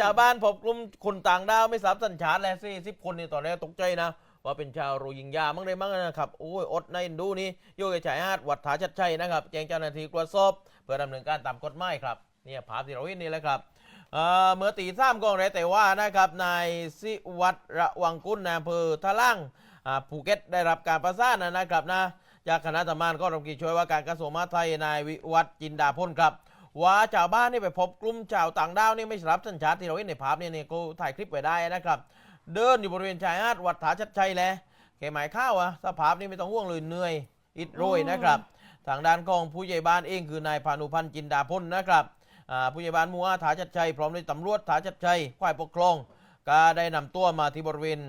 ชาวบ้านพบกลุ่มคนต่างด้าวไม่ทราบสัญชาติและสี่สิบคนนี่ตอนแรกตกใจนะ ว่าเป็นชาวโรฮิงญามั่งได้มั่งนะครับ โอ้ย อดในินดูนี่โยกชายหาดวัดถาชัดชัยนะครับ แจ้งเจ้าหน้าที่ตรวจสอบ เพื่อดำเนินการตามกฎหมายครับ เนี่ยภาพที่เราเห็นนี่แหละครับเอ่อเมื่อตีสามกองแรแต่ว่านะครับนายสิวัตรระวังกุลนายอำเภอทะลังอ่าภูเก็ตได้รับการประสานนะครับนะจากคณะทำงานก็รำกีช่วยว่าการกระทรวงมหาดไทยนายวิวัฒจินดาพลครับ ว่าชาวบ้านนี่ไปพบกลุ่มชาวต่างดาวนี่ไม่รับสัญชาติที่เราเห็นในภาพนี่เนี่ยก็ถ่ายคลิปไว้ได้นะครับ เดินอยู่บริเวณชายหาดวัดถาชัดชัยแหละแกหมายข้าวอะสภาพนี่ไม่ต้องห่วงเลยเหนื่อยอิดโรยนะครับ ทางด้านของผู้ใหญ่บ้านเองคือนายพานุพันธ์จินดาพลนะครับผู้ใหญ่บ้านมัวถาชัดชัยพร้อมด้วยตำรวจถาชัดชัยฝ่ายปกครองก็ได้นำตัวมาที่บริเวณ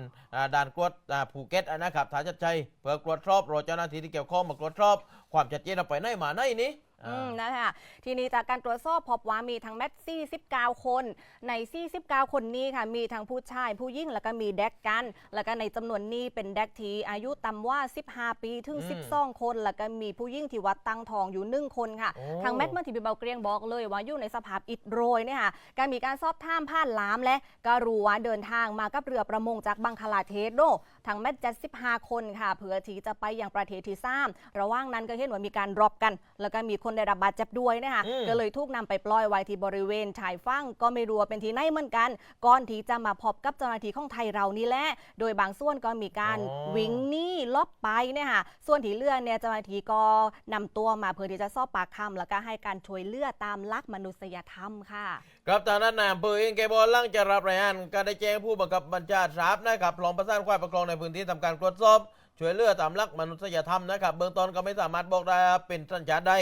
ด่านตรวจอ่าภูเก็ตนะครับถาชัดชัยเพื่อตรวจสอบรอเจ้าหน้าที่ที่เกี่ยวข้องมาตรวจสอบ ความชัดเจนเอาไปไหนมาไหนนี่ อืมนะคะทีนี้จากการตรวจสอบพบว่ามีทั้งแมท49คน ใน 49 คนนี้ค่ะ มีทั้งผู้ชายผู้หญิงแล้วก็มีแดกกัน แล้วก็ในจำนวนนี้เป็นแดกทีอายุต่ำว่า 15 ปีถึงอืม12 คน แล้วก็มีผู้หญิงที่วัดตั้งทองอยู่1คนค่ะโอ้ทางแมทเมื่อที่พี่เบาเกรียงบอกเลยว่าอยู่ในสภาพอิดโรยเนี่ยค่ะการมีการสอบถามผ่านล้ามและก็รู้ว่าเดินทางมากับเรือประมงจากบังคลาเทศโด ทางแมทจัด15 คนค่ะเพื่อที่จะไปยังประเทศที่สามระหว่างนั้นก็เห็นว่ามีการรบกัน แล้วก็มีคนได้รับบาดเจ็บด้วยนะคะอืมก็เลยถูกนำไปปล่อยไว้ที่บริเวณชายฝั่งก็ไม่รู้ว่าเป็นที่ไหนเหมือนกัน ก่อนที่จะมาพบกับเจ้าหน้าที่ของไทยเรานี่แหละโดยบางส่วนก็มีการอ๋อวิ่งหนีลบไปเนี่ยค่ะส่วนที่เหลือเนี่ยเจ้าหน้าที่ก็นำตัวมาเพื่อที่จะสอบปากคำแล้วก็ให้การช่วยเหลือตามหลักมนุษยธรรมค่ะครับทางด้านนายอำเภอเองแกบอกว่าหลังจากรับรายงานก็ได้แจ้งผู้บังคับบัญชาทราบนะครับพร้อมประสานฝ่ายปกครองในพื้นที่ทำการตรวจสอบช่วยเหลือตามหลักมนุษยธรรมนะครับเบื้องต้นก็ไม่สามารถบอกได้ว่าเป็นสัญชาติใด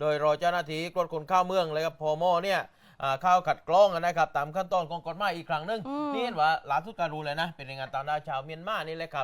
โดยรอเจ้าหน้าที่ตรวจคนเข้าเมืองเลยครับพมเนี่ยอ่าเข้าขัดกรองนะครับตามขั้นตอนของกฎหมายอีกครั้งหนึงอืมนี่เห็นว่าล่าสุดการรู้เลยนะ เป็นแรงงานต่างด้าวชาวเมียนมานี่แหละครับ